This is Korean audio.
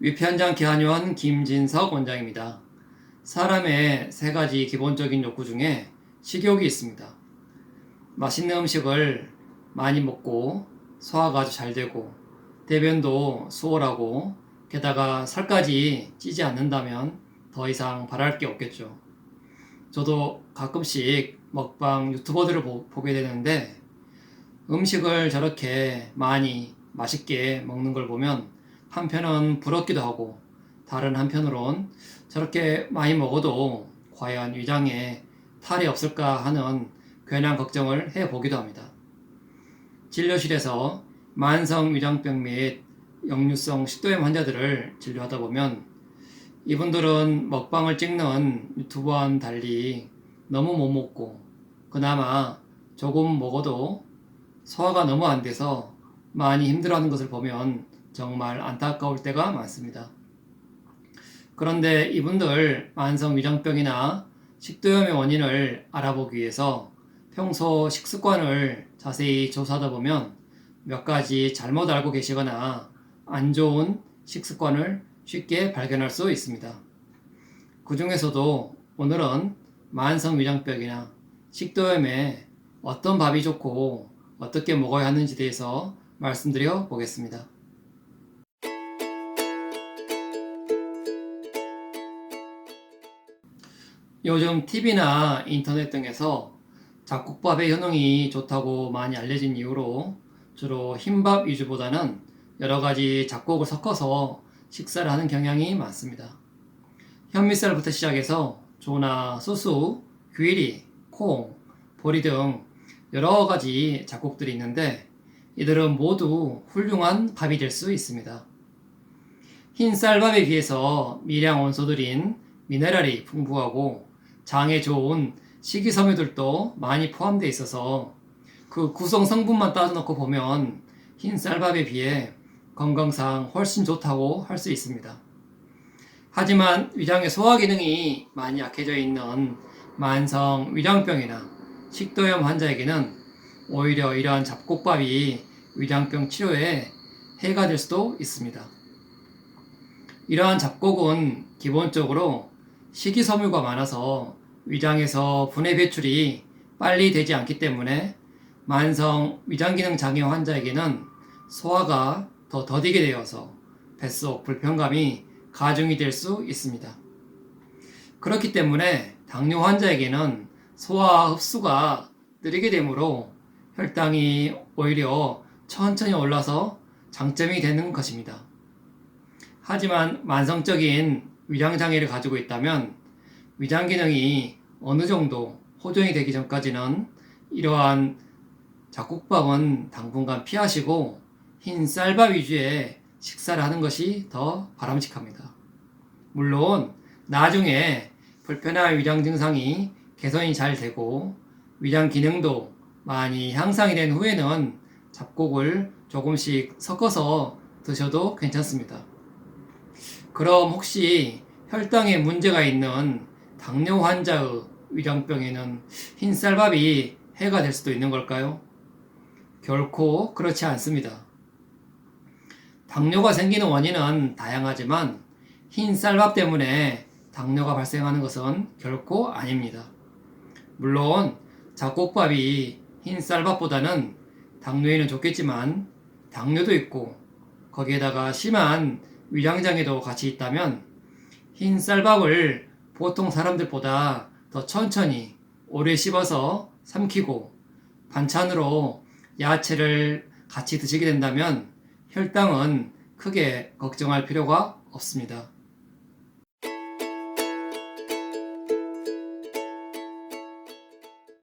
위편장 기한의원 김진석 원장입니다. 사람의 세 가지 기본적인 욕구 중에 식욕이 있습니다. 맛있는 음식을 많이 먹고 소화가 아주 잘 되고 대변도 수월하고 게다가 살까지 찌지 않는다면 더 이상 바랄 게 없겠죠. 저도 가끔씩 먹방 유튜버들을 보, 보게 되는데 음식을 저렇게 많이 맛있게 먹는 걸 보면 한편은 부럽기도 하고 다른 한편으론 저렇게 많이 먹어도 과연 위장에 탈이 없을까 하는 괜한 걱정을 해보기도 합니다. 진료실에서 만성 위장병 및 역류성 식도염 환자들을 진료하다 보면 이분들은 먹방을 찍는 유튜버와는 달리 너무 못 먹고 그나마 조금 먹어도 소화가 너무 안 돼서 많이 힘들어하는 것을 보면 정말 안타까울 때가 많습니다. 그런데 이분들 만성 위장병이나 식도염의 원인을 알아보기 위해서 평소 식습관을 자세히 조사하다 보면 몇 가지 잘못 알고 계시거나 안 좋은 식습관을 쉽게 발견할 수 있습니다. 그 중에서도 오늘은 만성 위장병이나 식도염에 어떤 밥이 좋고 어떻게 먹어야 하는지 대해서 말씀드려 보겠습니다. 요즘 TV나 인터넷 등에서 잡곡밥의 효능이 좋다고 많이 알려진 이후로 주로 흰밥 위주보다는 여러 가지 잡곡을 섞어서 식사를 하는 경향이 많습니다. 현미쌀부터 시작해서 조나 수수, 귀리, 콩, 보리 등 여러 가지 잡곡들이 있는데 이들은 모두 훌륭한 밥이 될 수 있습니다. 흰 쌀밥에 비해서 미량 원소들인 미네랄이 풍부하고 장에 좋은 식이섬유들도 많이 포함되어 있어서 그 구성 성분만 따져놓고 보면 흰 쌀밥에 비해 건강상 훨씬 좋다고 할 수 있습니다. 하지만 위장의 소화 기능이 많이 약해져 있는 만성 위장병이나 식도염 환자에게는 오히려 이러한 잡곡밥이 위장병 치료에 해가 될 수도 있습니다. 이러한 잡곡은 기본적으로 식이섬유가 많아서 위장에서 분해 배출이 빨리 되지 않기 때문에 만성 위장기능 장애 환자에게는 소화가 더 더디게 되어서 뱃속 불편감이 가중이 될 수 있습니다. 그렇기 때문에 당뇨 환자에게는 소화 흡수가 느리게 되므로 혈당이 오히려 천천히 올라서 장점이 되는 것입니다. 하지만 만성적인 위장 장애를 가지고 있다면 위장 기능이 어느 정도 호전이 되기 전까지는 이러한 잡곡밥은 당분간 피하시고 흰 쌀밥 위주의 식사를 하는 것이 더 바람직합니다. 물론 나중에 불편한 위장 증상이 개선이 잘 되고 위장 기능도 많이 향상이 된 후에는 잡곡을 조금씩 섞어서 드셔도 괜찮습니다. 그럼 혹시 혈당에 문제가 있는 당뇨 환자의 위장병에는 흰 쌀밥이 해가 될 수도 있는 걸까요? 결코 그렇지 않습니다. 당뇨가 생기는 원인은 다양하지만 흰 쌀밥 때문에 당뇨가 발생하는 것은 결코 아닙니다. 물론 잡곡밥이 흰 쌀밥보다는 당뇨에는 좋겠지만 당뇨도 있고 거기에다가 심한 위장장애도 같이 있다면 흰 쌀밥을 보통 사람들보다 더 천천히 오래 씹어서 삼키고 반찬으로 야채를 같이 드시게 된다면 혈당은 크게 걱정할 필요가 없습니다.